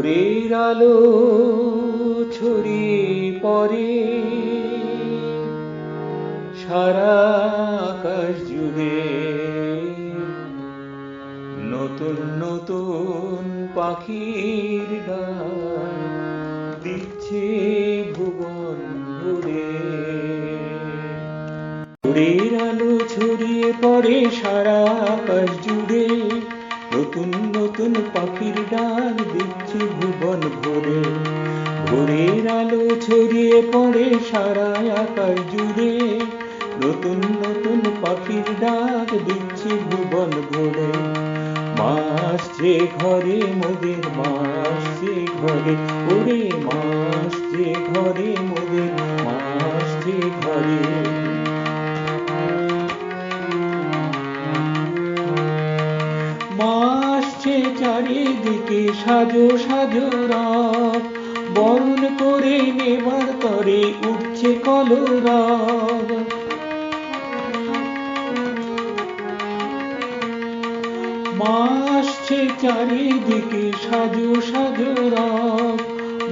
ভোরের আলো ছড়িয়ে পড়ে। সারা আকাশ জুড়ে নতুন নতুন পাখির ডাক দিচ্ছে ভুবন ভরে ভোরের আলো ছড়িয়ে পড়ে সারা আকাশ জুড়ে নতুন নতুন পাখির ডাক পড়ে সারা আকাশ জুড়ে নতুন নতুন পাখির ডাক দিচ্ছে ভুবন ভরে। মাসছে ঘরে মোদের মাসছে ঘরে, ওরে মাসছে ঘরে মোদের মাসছে ঘরে। মাসছে চারিদিকে সাজো সাজো রব বরণ করে নেবার তরে উঠছে কলরব। মাসছে চারিদিকে সাজো সাজো রব।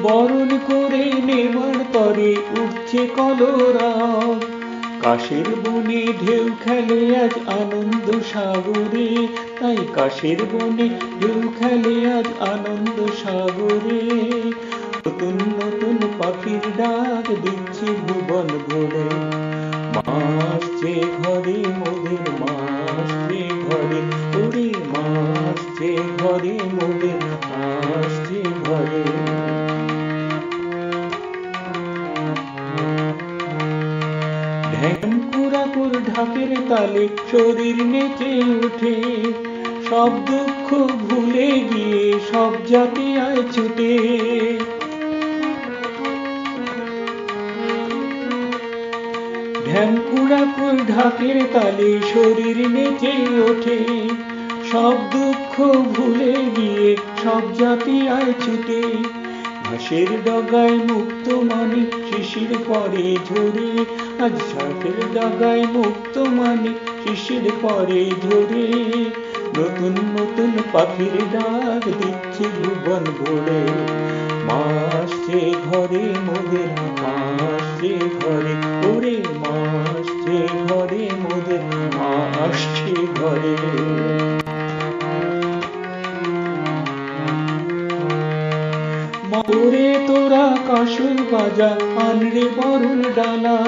বরণ করে নেবার তরে উঠছে কলরব। কাশের বনে ঢেউ খেলে আজ আনন্দ সাগরে। তাই কাশের বনে ঢেউ খেলে আজ আনন্দ সাগরে। নতুন নতুন পাখির ডাক দিচ্ছে ভুবন ভরে মাসছে ঘরে, মোদের মাসছে ঘরে। ওরে মাসছে ঘরে, মোদের মাসছে ঘরে। কুরাকুর ঢাকের তালে শরীর নেচে ওঠে সব দুঃখ ভুলে গিয়ে সব জাতি আয় ছুটে। ধ্যান কুরাকুর ঢাকের তালে শরীর নেচে ওঠে। সব দুঃখ ভুলে গিয়ে সব জাতি আয় ছুটে। ঘাসের ডগায় মুক্ত মানে শিশির পরে ঝরে আজ ঘাসের ডগায় মুক্ত মানে শিশির পরে ঝরে নতুন নতুন পাখির ডাক দিচ্ছে ভুবন ভরে মাসছে ঘরে, মোদের মাসছে ঘরে। ওরে মাসছে ঘরে মারে তোরা কাসুর বাজা আনরে বরুণ ডালা।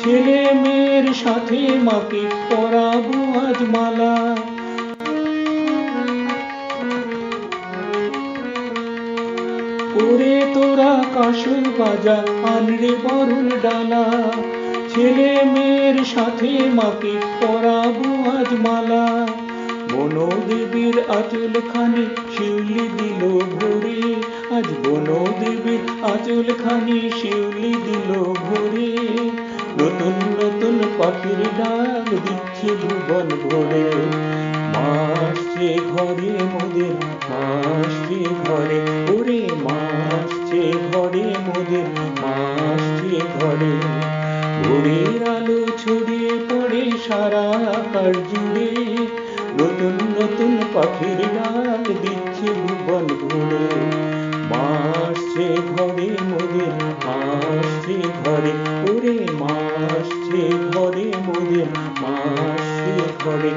ছেলে মেয়ের সাথে মাকে পরাবো আজ মালা। ওরে তোরা কাসুর বাজা আনরে বরুণ ডালা। ছেলে মেয়ের সাথে মাকে পরাবো আজ মালা। বনদেবীর আচল খানি শিউলি দিল ভরে। আজ বনদেবীর আচল খানি শিউলি দিল ভরে। নতুন নতুন পাখির ডাক দিচ্ছে ভুবন ভরে। মাসছে ঘরে মোদের, মাসছে ঘরে। ওরে আকাশ জুড়ে নতুন নতুন পাখির ডাক দিচ্ছে ভুবন ঘুরে। মাসছে ঘরে মোদের, মাসছে ঘরে, ওরে মাসছে ঘরে মোদের, মাসছে ঘরে